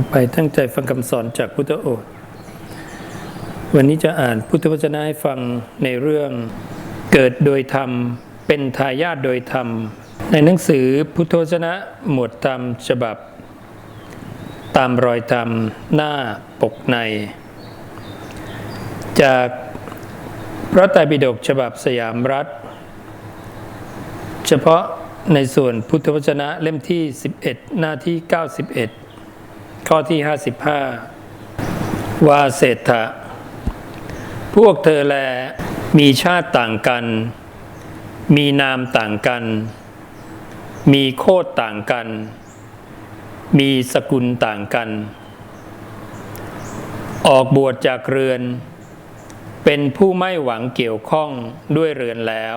อไปตั้งใจฟังคำสอนจากพุทธโอษวันนี้จะอ่านพุทธวจนะให้ฟังในเรื่องเกิดโดยธรรม เป็นทายาทโดยธรรม ในหนังสือพุทธวจนะหมวดธรรมฉบับ ตามรอยธรรมหน้าปกใน จากพระไตรปิฎกฉบับสยามรัฐ เฉพาะในส่วนพุทธวจนะเล่มที่ 11 หน้าที่ 91 ข้อที่ 55 ว่าเศรษฐะพวกเธอแลมีชาติต่างกัน มีนามต่างกัน มีโคตรต่างกัน มีสกุลต่างกัน ออกบวชจากเรือน เป็นผู้ไม่หวังเกี่ยวข้องด้วยเรือนแล้ว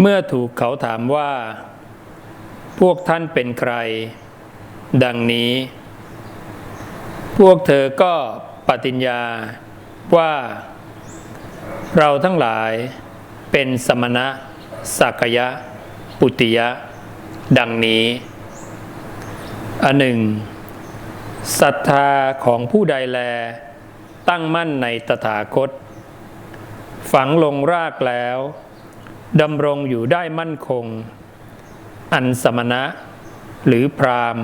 เมื่อถูกเขาถามว่า พวกท่านเป็นใคร ดังนี้ พวกเธอก็ปฏิญญาว่า เราทั้งหลายเป็นสมณะสักยะ ปุติยะ ดังนี้ อันหนึ่งศรัทธาของผู้ใดแล ตั้งมั่นในตถาคต ฝังลงรากแล้วดำรงอยู่ได้มั่นคง อันสมณะ หรือพราม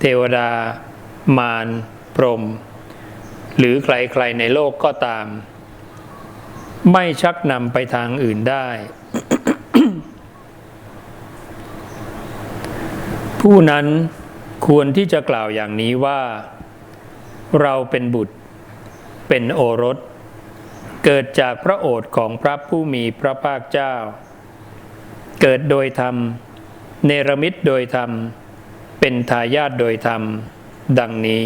เทวดา มาร พรหมหรือใครๆในโลกก็ตาม ไม่ชักนำไปทางอื่นได้ ผู้นั้นควรที่จะกล่าวอย่างนี้ว่า เราเป็นบุตร เป็นโอรส เกิดจากพระโอษฐ์ของพระผู้มีพระภาคเจ้า เกิดโดยธรรม เนรมิตโดยธรรม เป็นทายาทโดยธรรม ดังนี้